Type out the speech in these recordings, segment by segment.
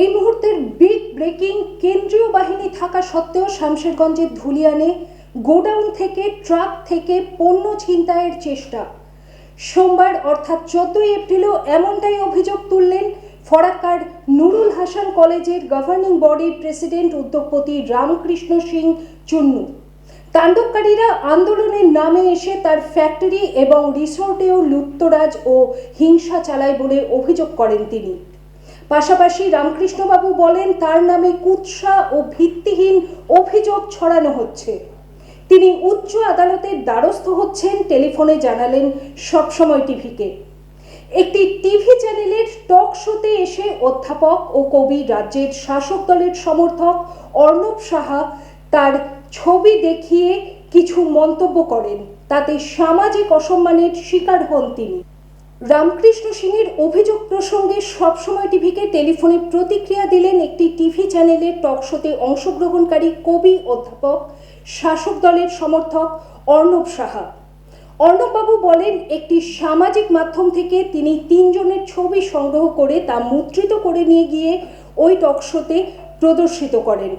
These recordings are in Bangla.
এই মুহূর্তের বিগ ব্রেকিং কেন্দ্রীয় বাহিনী থাকা সত্ত্বেও শামশেরগঞ্জের ধুলিয়ানে গোডাউন থেকে, ট্রাক থেকে পণ্য ছিনতাইয়ের চেষ্টা। সোমবার অর্থাৎ চোদ্দই এপ্রিলও এমনটাই অভিযোগ তুললেন ফরাক্কার নুরুল হাসান কলেজের গভর্নিং বডির প্রেসিডেন্ট উদ্যোগপতি রামকৃষ্ণ সিং চুন্নু। তাণ্ডবকারীরা আন্দোলনের নামে এসে তার ফ্যাক্টরি এবং রিসোর্টেও লুপ্তরাজ ও হিংসা চালায় বলে অভিযোগ করেন তিনি। পাশাপাশি রামকৃষ্ণবাবু বলেন, তার নামে কুৎসা ও ভিত্তিহীন অভিযোগ ছড়ানো হচ্ছে। তিনি উচ্চ আদালতের দ্বারস্থ হচ্ছেন, টেলিফোনে জানালেন সবসময় টিভিকে। একটি টিভি চ্যানেলের টক শোতে এসে অধ্যাপক ও কবি রাজ্যের শাসক দলের সমর্থক অর্ণব সাহা তার ছবি দেখিয়ে কিছু মন্তব্য করেন। তাতে সামাজিক অসম্মানের শিকার হন তিনি। রামকৃষ্ণ সিংয়ের অভিযোগ প্রসঙ্গে সবসময় টিভিকে টেলিফোনে প্রতিক্রিয়া দিলেন একটি টিভি চ্যানেলের টক শোতে অংশগ্রহণকারী কবি অধ্যাপক, শাসক দলের সমর্থক অর্ণব সাহা। অর্ণববাবু বলেন, একটি সামাজিক মাধ্যম থেকে তিনি তিনজনের ছবি সংগ্রহ করে তা মুদ্রিত করে নিয়ে গিয়ে ওই টক শোতে প্রদর্শিত করেন।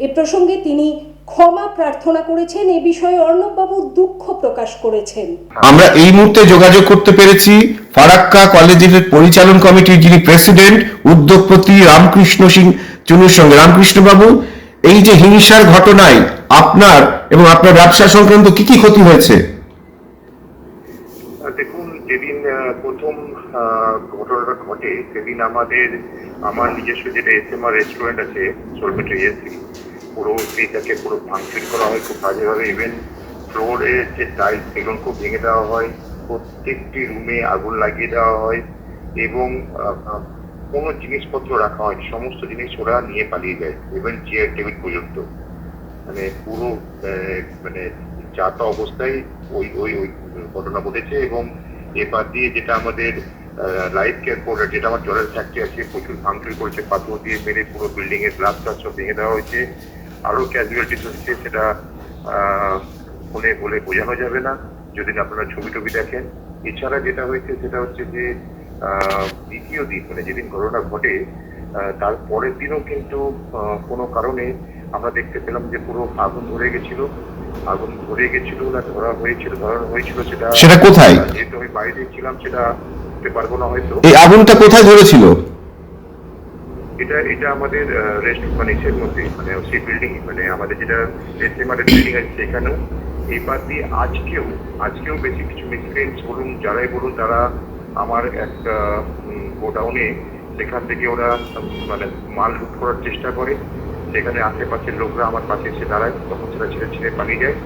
এ প্রসঙ্গে তিনি ক্ষমা প্রার্থনা করেছেন এ বিষয়ে অর্ণববাবু দুঃখ প্রকাশ করেছেন। আমরা এই মুহূর্তে যোগাযোগ করতে পেরেছি ফারাক্কা কলেজের পরিচালন কমিটির যিনি প্রেসিডেন্ট উদ্যোগপতি রামকৃষ্ণ সিং চুনুর সঙ্গে। রামকৃষ্ণ বাবু এই যে হিংসার ঘটনায় আপনার এবং আপনার ব্যবসা সংক্রান্ত কি কি ক্ষতি হয়েছে? দেখুন যেদিন আহ, প্রথম আহ, ঘটনাটা ঘটে সেদিন আমাদের আমার নিজস্ব যেটা এস এম আর রেস্টুরেন্ট আছে সোলমেট এজেন্সি পুরো সেইটাকে পুরো ভাঙচুর করা হয়, খুব বাজেভাবে ইভেন ফ্লোরের যে টাইলস খুব ভেঙে দেওয়া হয়, প্রত্যেকটি রুমে আগুন লাগিয়ে দেওয়া হয় এবং কোনো জিনিসপত্র রাখা হয় সমস্ত জিনিস ওরা নিয়ে পালিয়ে যায় ইভেন চেয়ার টেবিল পর্যন্ত। মানে পুরো মানে যাতা অবস্থায় ওই ওই ওই ঘটনা ঘটেছে এবং এবার দিয়ে যেটা আমাদের লাইফ কেয়ার প্রোডাক্ট যেটা আমার জলের ফ্যাক্টরি আছে, প্রচুর ভাঙচুর করেছে, পাথর দিয়ে মেরে পুরো বিল্ডিং এর গ্লাস টাস সব ভেঙে দেওয়া হয়েছে। আরও ক্যাজুয়ালিটিস হচ্ছে সেটা ফোনে বলে বোঝানো যাবে না। যদি আপনারা ছবি টবি দেখেন এছাড়া যেটা হয়েছে সেটা হচ্ছে যে দ্বিতীয় দিন মানে যেদিন ঘটনা ঘটে তার পরের দিনও কিন্তু কোনো কারণে আমরা দেখতে পেলাম যে পুরো আগুন ধরে গেছিল। আগুন ধরে গেছিল না ধরা হয়েছিল ধরানো হয়েছিল সেটা সেটা কোথায়? যেহেতু আমি বাইরে ছিলাম সেটা বলতে পারব না হয়তো। এই আগুনটা কোথায় ধরেছিল? এটা এটা আমাদের রেস্ট মানে ইসের মধ্যে মানে সেই বিল্ডিং মানে আমাদের যেটা এসএমআর বিল্ডিং আছে সেখানেও। এবার দিয়ে আজকেও আজকেও বেশি কিছু মিসক্রেন্স বলুন, যারাই বলুন, তারা আমার একটা গোডাউনে সেখান থেকে ওরা মানে মাল লুট করার চেষ্টা করে। সেখানে আশেপাশের লোকরা আমার পাশে এসে দাঁড়ায়, তখন সেটা ছেড়ে ছেড়ে পালিয়ে যায়।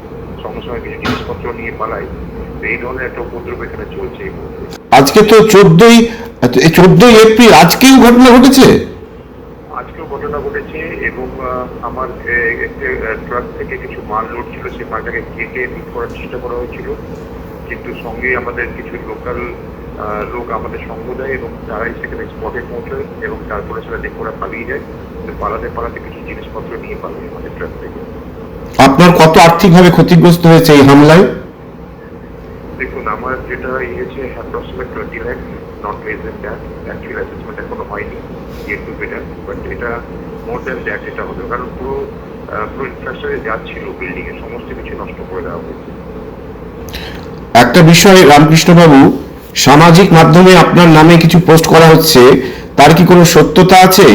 সঙ্গে সঙ্গে কিছু জিনিসপত্র নিয়ে পালায়। এই ধরনের একটা উপদ্রব এখানে চলছে এই আজকে তো চোদ্দই চোদ্দই এপ্রিল, আজকেই ঘটনা ঘটেছে? আমার ট্রাক থেকে কিছু মাল লোড ছিল সেই মালটাকে কেটে লুট করার চেষ্টা করা হয়েছিল। কিন্তু সঙ্গে আমাদের কিছু লোকাল লোক আমাদের সঙ্গ দেয় এবং তারাই সেখানে স্পটে পৌঁছায় এবং তারপরে সেটা দেখে ওরা পালিয়ে যায়। পালাতে পালাতে কিছু জিনিসপত্র নিয়ে পালিয়ে আমাদের ট্রাক থেকে। আপনার কত আর্থিকভাবে ক্ষতিগ্রস্ত হয়েছে এই হামলায়? দেখুন আমার যেটা ইয়েছে approximate twenty lakh not less than that actual assessment এখনও হয়নি ইয়ে টু বেটার বাট এটা মোর দ্যান দ্যাট এটা হবে কারণ পুরো পুরো ইনফ্রাস্ট্রাকচারে যা ছিল বিল্ডিং এর সমস্ত কিছু নষ্ট করে দেওয়া হয়েছে। একটা বিষয় রামকৃষ্ণবাবু সামাজিক মাধ্যমে আপনার নামে কিছু পোস্ট করা হচ্ছে তার কি কোনো সত্যতা আছে?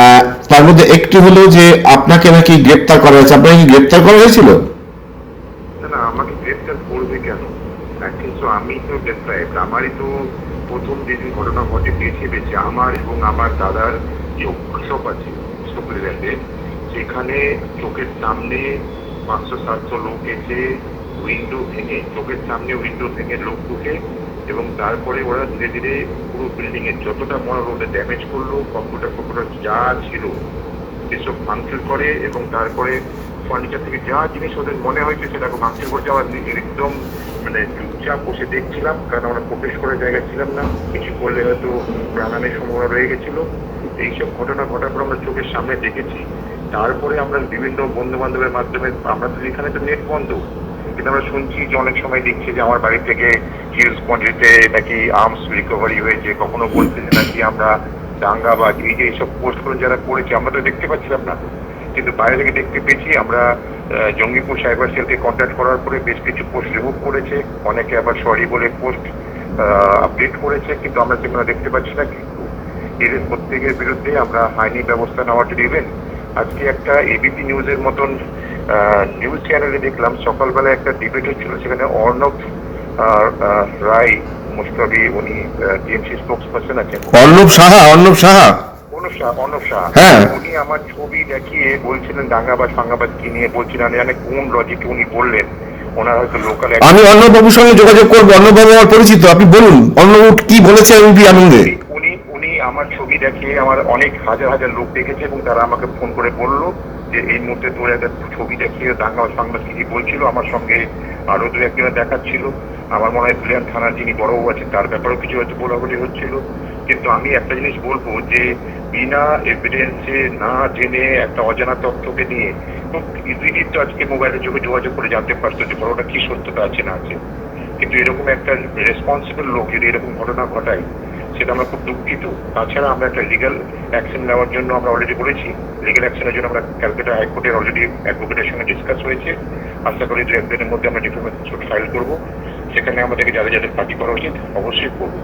আহ, তার মধ্যে একটি হলো যে আপনাকে নাকি গ্রেপ্তার করা হয়েছে। আপনাকে কি গ্রেপ্তার করা হয়েছিল? না না আমাকে গ্রেপ্তার করবে কেন? কিন্তু আমি তো গ্রেপ্তার আমারই তো প্রথম যেদিন ঘটনা ঘটে বেছে বেছে আমার এবং আমার দাদার যে ওয়ার্কশপ আছে সুপ্রিল্যান্ডে সেখানে চোখের সামনে পাঁচশো সাতশো লোক এসে উইন্ডো ভেঙে, চোখের সামনে উইন্ডো ভেঙে লোক ঢুকে এবং তারপরে ওরা ধীরে ধীরে পুরো বিল্ডিং এর যতটা বড় রোডে ড্যামেজ করল কম্পিউটার ফম্পিউটার যা ছিল সেসব ভাঙচুর করে এবং তারপরে ফার্নিচার থেকে যা জিনিস ওদের মনে হয়েছে সেটাকে ভাঙচুর করে যাওয়ার একদম মানে চুপচাপ বসে দেখছিলাম, কারণ আমরা প্রবেশ করার জায়গা ছিলাম না। কিছু করলে হয়তো প্রাণানের সম্ভাবনা রয়ে গেছিল। এইসব ঘটনা ঘটার পর আমরা চোখের সামনে দেখেছি। তারপরে আমরা বিভিন্ন বন্ধু বান্ধবের মাধ্যমে, আমরা তো এখানে তো নেট বন্ধ। কিন্তু আমরা শুনছি যে অনেক সময় দেখছি যে আমার বাড়ি থেকে হিউজ কোয়ান্টিটিতে নাকি আর্মস রিকভারি হয়েছে। কখনো বলছে নাকি আমরা দাঙ্গাবাজ এই যে এইসব পোস্টগুলো যারা করেছে, আমরা তো দেখতে পাচ্ছিলাম না। কিন্তু বাইরে থেকে দেখতে পেয়েছি, আমরা জঙ্গিপুর সাইবার সেলকে কন্ট্যাক্ট করার পরে বেশ কিছু পোস্ট রিমুভ করেছে। অনেকে আবার সরি বলে পোস্ট আপডেট করেছে, কিন্তু আমরা সেগুলো দেখতে পাচ্ছি না। কিন্তু এদের প্রত্যেকের বিরুদ্ধে আমরা আইনি ব্যবস্থা নেওয়াটা নেবেন আজকে একটা এবিপি নিউজের মতন নিউজ চ্যানেলে দেখলাম, সকালবেলা একটা ডিবেট হচ্ছিল, সেখানে অর্ণব রায় মুস্তবি উনি টিএমসি স্পোক্স পার্সন আছেন। অর্ণব সাহা অর্ণব সাহা। হ্যাঁ। উনি আমার ছবি দেখিয়ে বলছিলেন দাঙ্গাবাজ ফাঙ্গাবাজ কি নিয়ে বলছিলেন আমি জানি কোন লজিকে উনি বললেন। ওনার হয়তো লোকাল আমি অর্ণববাবুর সঙ্গে যোগাযোগ করব। অর্ণববাবু আমার পরিচিত আপনি বলুন অর্ণববাবু কি বলেছে এমপি আনন্দে? উনি উনি আমার ছবি দেখিয়ে আমার অনেক হাজার হাজার লোক দেখেছে এবং তারা আমাকে ফোন করে বলল যে এই মুহূর্তে তোর একটা ছবি দেখিয়ে দাঙ্গা সংবাদ কি কি বলছিল? আমার সঙ্গে আরও দু একজনে দেখাচ্ছিল। আমার মনে হয় প্লেয়ার থানার যিনি বড়বাবু আছেন, তার ব্যাপারেও কিছু হয়তো বলাবলি হচ্ছিল। কিন্তু আমি একটা জিনিস বলব যে, বিনা এভিডেন্সে না জেনে একটা অজানা তথ্যকে নিয়ে খুব ইজিলি তো আজকে মোবাইলের যুগে যোগাযোগ করে জানতে পারতো যে বড়টা কি সত্যতা আছে, না আছে। কিন্তু এরকম একটা রেসপন্সিবল লোক যদি এরকম ঘটনা ঘটায়, সেটা আমরা খুব দুঃখিত। তাছাড়া আমরা একটা লিগাল অ্যাকশন নেওয়ার জন্য আমরা অলরেডি বলেছি। লিগাল অ্যাকশনের জন্য আমরা ক্যালকাটা হাইকোর্টের অলরেডি অ্যাডভোকেটের সঙ্গে ডিসকাস হয়েছে। আশা করি দু একদিনের মধ্যে আমরা ডিফেন্স ফাইল করব। সেখানে আমাদেরকে যাদের যাদের পার্টি করা উচিত অবশ্যই করব।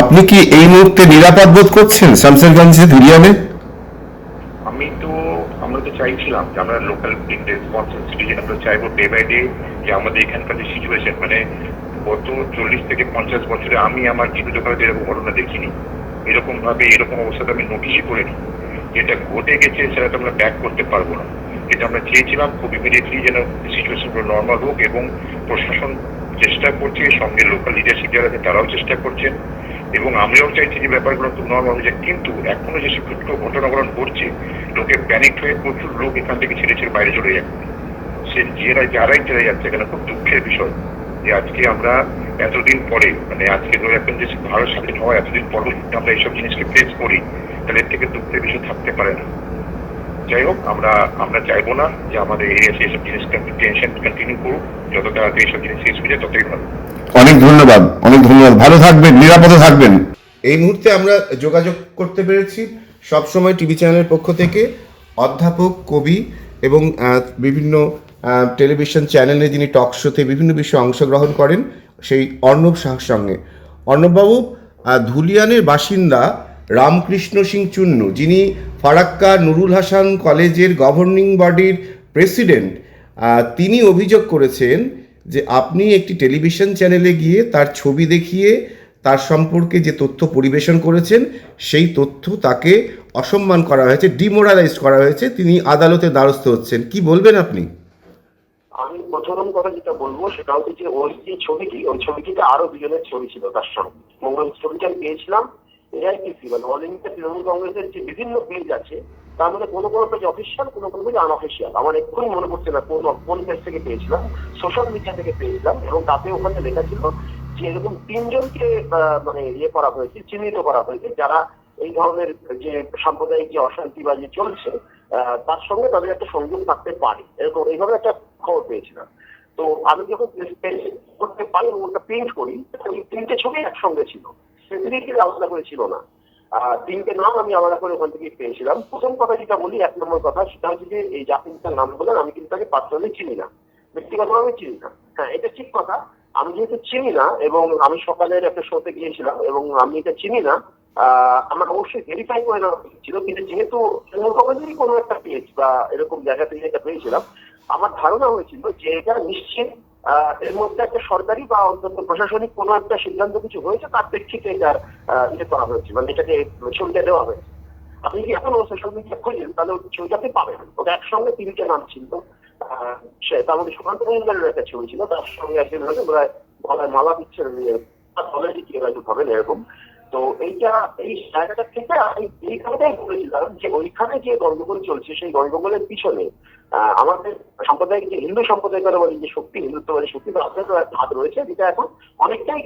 আপনি কি এই মুহূর্তে নিরাপদ বোধ করছেন শামসেরগঞ্জে ধুলিয়ানে আমি তো আমরা তো চাইছিলাম যে আমরা লোকাল রেসপন্সিবল সিটিজেন আমরা চাইব ডে বাই ডে যে আমাদের এখানকার যে সিচুয়েশন মানে গত চল্লিশ থেকে পঞ্চাশ বছরে আমি আমার জীবিত কালে এরকম ঘটনা দেখিনি এরকম ভাবে এরকম অবস্থাতে আমি নোটিশই করিনি। যেটা ঘটে গেছে সেটা তো আমরা ব্যাক করতে পারব না। যেটা আমরা চেয়েছিলাম, খুব ইমিডিয়েটলি যেন সিচুয়েশনগুলো নর্মাল হোক এবং প্রশাসন চেষ্টা করছে, সঙ্গে লোকাল লিডারশিপ যারা আছে তারাও চেষ্টা করছেন এবং আমরাও চাইছি যে ব্যাপারগুলো খুব নর্মাল হয়ে যায় কিন্তু এখনও যেসব ক্ষুদ্র ঘটনাগুলো ঘটছে, লোকে প্যানিক হয়ে প্রচুর লোক এখান থেকে ছেড়ে ছেড়ে বাইরে চলে যাচ্ছে। সে যারা যারাই চলে যাচ্ছে এখানে খুব দুঃখের বিষয় যে আজকে আমরা এতদিন পরে মানে আজকে ধরে এখন যে ভারত স্বাধীন হওয়া এতদিন পরেও আমরা এইসব জিনিসকে ফেস করি, তাহলে এর থেকে দুঃখের বিষয় থাকতে পারে না। যাই হোক আমরা আমরা চাইব না যে আমাদের এরিয়াতে এইসব জিনিস টেনশন কন্টিনিউ করুক যত তাড়াতাড়ি এইসব জিনিস শেষ হয়ে যায় ততই ভালো। অনেক ধন্যবাদ অনেক ধন্যবাদ। ভালো থাকবেন নিরাপদে থাকবেন। এই মুহূর্তে আমরা যোগাযোগ করতে পেরেছি সবসময় টিভি চ্যানেলের পক্ষ থেকে। অধ্যাপক কবি এবং বিভিন্ন টেলিভিশন চ্যানেলে যিনি টক শোতে বিভিন্ন বিষয়ে অংশগ্রহণ করেন সেই অর্ণব শাহর সঙ্গে। অর্ণববাবু ধুলিয়ানের বাসিন্দা রামকৃষ্ণ সিং চুন্নু, যিনি ফারাক্কা নুরুল হাসান কলেজের গভর্নিং বডির প্রেসিডেন্ট তিনি অভিযোগ করেছেন যে আপনি একটি টেলিভিশন চ্যানেলে গিয়ে তার ছবি দেখিয়ে তার সম্পর্কে যে তথ্য পরিবেশন করেছেন, সেই তথ্য তাকে অসম্মান করা হয়েছে, ডিমোরালাইজ করা হয়েছে, তিনি আদালতে দ্বারস্থ হচ্ছেন। কি বলবেন আপনি? আমি প্রথম কথা যেটা বলব সেটা হচ্ছে যে ওই যে ছবিটি, ওই ছবিটিতে আরও দুজনের ছবি ছিল তার সঙ্গে। ওই ছবিটা আমি পেয়েছিলাম এআইটিসি মানে অল ইন্ডিয়া তৃণমূল কংগ্রেসের যে বিভিন্ন পেজ আছে তার মধ্যে কোনো কোনো পেজ অফিসিয়াল কোনো কোনো পেজ আনঅফিসিয়াল আমার এক্ষুনি মনে পড়ছে না, কোন কোন পেজ থেকে পেয়েছিলাম। সোশ্যাল মিডিয়া থেকে পেয়েছিলাম, এবং তাতে ওখানে লেখা ছিল যে এরকম তিনজনকে মানে ইয়ে করা হয়েছে, চিহ্নিত করা হয়েছে, যারা এই ধরনের যে সাম্প্রদায়িক যে অশান্তি বা যে চলছে তার সঙ্গে তাদের একটা সংযোগ থাকতে পারে। এরকম এইভাবে একটা খবর পেয়েছিলাম। তো আমি যখন করতে পারি ওটা প্রিন্ট করি তিনটে ছবি একসঙ্গে ছিল। স্পেসিফিকলি আলাদা করে ছিল না। তিনটে নাম আমি আলাদা করে ওখান থেকে পেয়েছিলাম। প্রথম কথা যেটা বলি, এক নম্বর কথা সেটা হচ্ছে যে, এই তার নাম বলেন আমি কিন্তু তাকে পার্সোনালি চিনি না। ব্যক্তিগতভাবে চিনি না। হ্যাঁ এটা ঠিক কথা। আমি যেহেতু চিনি না এবং আমি সকালের একটা শোতে গিয়েছিলাম এবং আমি এটা চিনি না আমার অবশ্যই ভেরিফাই করে নেওয়া ছিল। কিন্তু যেহেতু তৃণমূল কোনো একটা পেজ বা এরকম জায়গা থেকে এটা পেয়েছিলাম, আমার ধারণা হয়েছিল যে এটা নিশ্চিত এর মধ্যে একটা সরকারি বা অন্তত প্রশাসনিক কোনো একটা সিদ্ধান্ত কিছু হয়েছে? তার প্রেক্ষিতে এটার ইয়ে করা হয়েছে মানে এটাকে ছবিটা দেওয়া হয়েছে। আপনি যদি এখন সোশ্যাল মিডিয়া খুঁজেন? তাহলে ওই ছবিটাতে পাবেন। ওটা একসঙ্গে তিনটে নাম ছিল। সে তার মধ্যে সুকান্ত মজুমদারের একটা ছবি ছিল। তার সঙ্গে একজন হয়তো হয় গলায় মালা দিচ্ছেন অলরেডি কি হয়তো হবেন এরকম। তো এইটা, এই জায়গাটা থেকে আমি এই কথাটাই বলেছিলাম যে ওইখানে যে গন্ডগোল চলছে, সেই গন্ডগোলের পিছনে আমাদের সাম্প্রদায়িক যে হিন্দু সম্প্রদায়িকতাবাদী যে শক্তি, হিন্দুত্ববাদী শক্তি তাদেরও একটা হাত রয়েছে, যেটা এখন অনেকটাই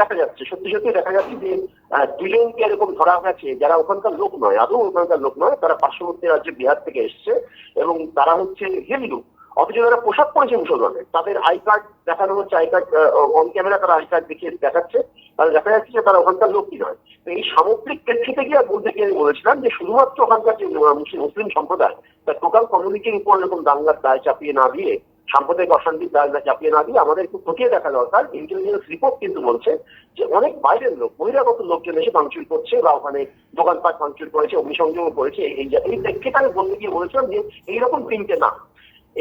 দেখা যাচ্ছে, সত্যি সত্যি দেখা যাচ্ছে যে দুজনকে এরকম ধরা গেছে যারা ওখানকার লোক নয়, আদৌ ওখানকার লোক নয়, তারা পার্শ্ববর্তী রাজ্যে বিহার থেকে এসছে এবং তারা হচ্ছে হিন্দু। অথচ যারা পোশাক পরেছে মুসলমানের তাদের আই কার্ড দেখানো হচ্ছে আই কার্ড অন ক্যামেরা তারা আই কার্ড দেখিয়ে দেখাচ্ছে তাহলে দেখা যাচ্ছে যে তারা ওখানকার লোকই নয়। তো এই সামগ্রিক প্রেক্ষিতে গিয়ে বলতে গিয়ে বলেছিলাম যে শুধুমাত্র ওখানকার যে মুসলিম সম্প্রদায় তার টোটাল কমিউনিটির উপর এরকম দাঙ্গার দায় চাপিয়ে না দিয়ে, সাম্প্রদায়িক অশান্তির দায় দায় চাপিয়ে না দিয়ে আমাদের একটু খতিয়ে দেখা দরকার। ইন্টেলিজেন্স রিপোর্ট কিন্তু বলছে যে অনেক বাইরের লোক, বহিরাগত লোকজন এসে ভাঙচুর করছে বা ওখানে দোকানপাট ভাঙচুর করেছে অগ্নিসংযোগ করেছে, এই এই প্রেক্ষিতে আমি বলতে গিয়ে বলেছিলাম যে এইরকম তিনটে নাম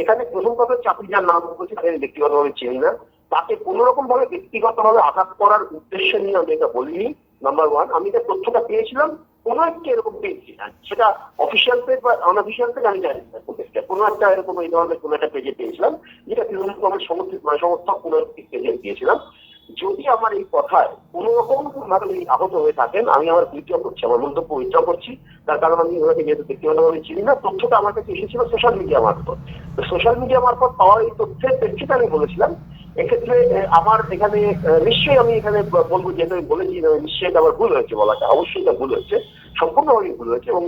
এখানে প্রথম কথা চাকরি যার নাম বলছি তাকে ব্যক্তিগতভাবে চিনি না। তাকে কোন রকম ভাবে ব্যক্তিগতভাবে আঘাত করার উদ্দেশ্য নিয়ে আমি এটা বলিনি নাম্বার ওয়ান আমি যে তথ্যটা পেয়েছিলাম, কোনো একটা এরকম পেয়েছি সেটা অফিসিয়াল পেজ বা আনঅফিসিয়াল পেজ আমি জানি না, কোনো একটা এরকম এই ধরনের কোনো একটা পেজে পেয়েছিলাম, যেটা তৃণমূল কংগ্রেস সমর্থিত মানে সমর্থক কোনো একটি পেজে দিয়েছিলাম যদি আমার এই কথায় কোনো রকম ভাবে আহত হয়ে থাকেন, আমি আমার উইথড্র করছি, আমার মন্তব্য উইথড্র করছি। তার কারণ আমি ওনাকে যেহেতু ব্যক্তিগতভাবে চিনি না, তথ্যটা আমার কাছে এসেছিল সোশ্যাল মিডিয়া মারফত। সোশ্যাল মিডিয়া মারফত পাওয়া এই তথ্যের প্রেক্ষিতে আমি বলেছিলাম, এক্ষেত্রে আমার এখানে নিশ্চয়ই আমি এখানে বলব, যেহেতু আমি বলেছি নিশ্চয়ই আমার ভুল হয়েছে বলাটা, অবশ্যই এটা ভুল হয়েছে সম্পূর্ণভাবেই ভুল হয়েছে এবং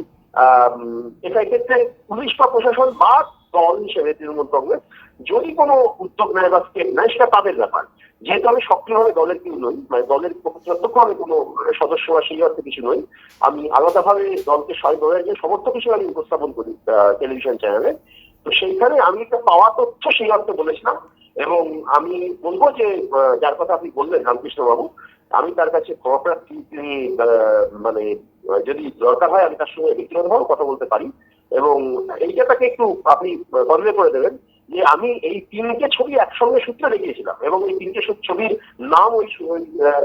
এটা এক্ষেত্রে পুলিশ বা প্রশাসন বা দল হিসেবে তৃণমূল কংগ্রেস, যদি কোনো উদ্যোগ নেয় বা স্টেপ নেয়, সেটা তাদের ব্যাপার। যেহেতু আমি সক্রিয়ভাবে দলের কেউ নই মানে দলের প্রত্যক্ষ আমি কোনো সদস্য বা সেই অর্থে কিছু নই, আমি আলাদাভাবে দলকে সহায়ভাবে একজন সমর্থক হিসেবে আমি উপস্থাপন করি টেলিভিশন চ্যানেলে তো সেইখানে আমি একটা পাওয়া তথ্য সেই অর্থে বলেছিলাম এবং আমি বলব যে যার কথা আপনি বললেন রামকৃষ্ণ বাবু আমি তার কাছে ক্ষমাপ্রার্থী, তিনি মানে যদি দরকার হয় আমি তার সঙ্গে ব্যক্তিগতভাবে কথা বলতে পারি। এবং এইটা তাকে একটু আপনি কনভে করে দেবেন যে আমি এই তিনটে ছবি একসঙ্গে সূত্রে দেখিয়েছিলাম এবং এই তিনটে ছবির নাম ওই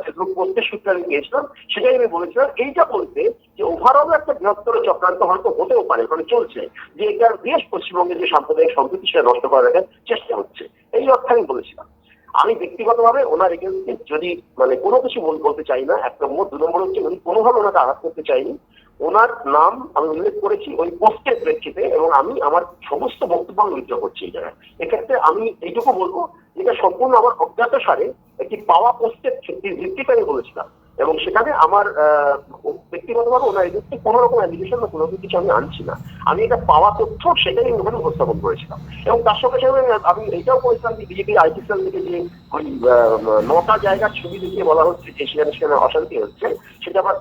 ফেসবুক পোস্টের সূত্রে আমি দিয়েছিলাম সেটাই আমি বলেছিলাম। এইটা বলতে যে ওভারঅল একটা বৃহত্তর চক্রান্ত হয়তো হতেও পারে মানে চলছে, যে এটা বেশ পশ্চিমবঙ্গের যে সাম্প্রদায়িক সম্প্রীতি সেটা নষ্ট করার একটা চেষ্টা হচ্ছে। এই অর্থে আমি বলেছিলাম। আমি ব্যক্তিগতভাবে ওনার এগেন্স্টে যদি মানে কোনো কিছু বল- বলতে চাই না এক নম্বর দু নম্বর হচ্ছে উনি কোনোভাবে ওনাকে আঘাত করতে চাইনি। ওনার নাম আমি উল্লেখ করেছি ওই পোস্টের প্রেক্ষিতে এবং আমি আমার সমস্ত বক্তব্য আমি উল্লেখ করছি এই জায়গায়। এক্ষেত্রে আমি এইটুকু বলব যেটা সম্পূর্ণ আমার অজ্ঞাত সারে একটি পাওয়া পোস্টের ভিত্তিতে আমি বলেছিলাম। এবং সেখানে আমার ব্যক্তিগতভাবে ওনার এগেন্স্টে কোনো রকম অ্যালিগেশন বা কোনো কিছু আমি আনছি না। আমি এটা পাওয়া তথ্য সেটাই আমি ওখানে উপস্থাপন করেছিলাম। এবং তার সঙ্গে সঙ্গে আমি এটাও বলেছিলাম যে বিজেপি আইটি সেল থেকে যে ওই নটা জায়গার ছবি দেখিয়ে বলা হচ্ছে যে সেখানে সেখানে অশান্তি হচ্ছে, সেটা আবার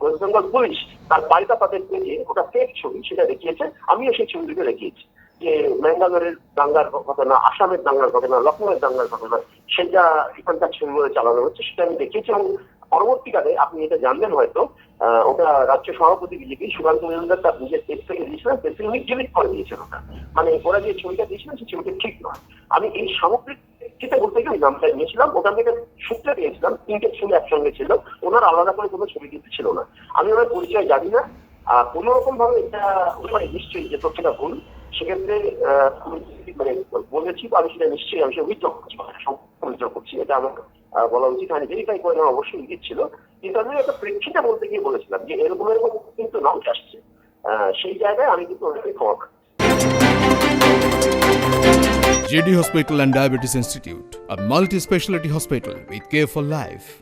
ওয়েস্ট বেঙ্গল পুলিশ তার পাল্টা তাদের পেজে ওটা ফেক ছবি, সেটা দেখিয়েছে। আমিও সেই ছবিগুলো দেখিয়েছি যে ম্যাঙ্গালোরের দাঙ্গার ঘটনা, আসামের দাঙ্গার ঘটনা লখনৌয়ের দাঙ্গার ঘটনা, সেটা এখানকার ছবিগুলো চালানো হচ্ছে, সেটা আমি দেখিয়েছি এবং পরবর্তীকালে আপনি এটা জানবেন হয়তো ওটা রাজ্য সভাপতি বিজেপি, সুকান্ত মজুমদার তার নিজের পেজ থেকে দিয়েছিলেন পেজ থেকে ডিলিট করে দিয়েছেন ওটা। মানে ওরা যে ছবিটা দিয়েছিলেন, সেই ছবিটা ঠিক নয়। আমি এই সামগ্রিক যেটা বলতে গেলে নামটা নিয়েছিলাম ওখান থেকে সূত্রে পেয়েছিলাম, তিনটে ছবি একসঙ্গে ছিল, ওনার আলাদা করে কোনো ছবি কিন্তু ছিল না। আমি ওনার পরিচয় জানি না কোনো রকম ভাবে এটা মানে নিশ্চয়ই যে তথ্যটা ভুল সেক্ষেত্রে মানে বলেছি তো আমি সেটা নিশ্চয়ই আমি সেটা উইথড্র করছি উইথড্র করছি এটা আমার বলা উচিত আমি ভেরিফাই করে নেওয়া অবশ্যই উচিত ছিল কিন্তু আমি একটা প্রেক্ষিতে বলতে গিয়ে বলেছিলাম যে এরকম এরকম কিন্তু নাম আসছে সেই জায়গায় আমি কিন্তু ওনাকে ক্ষমা। JD Hospital and Diabetes Institute, a multi specialty hospital with care for life.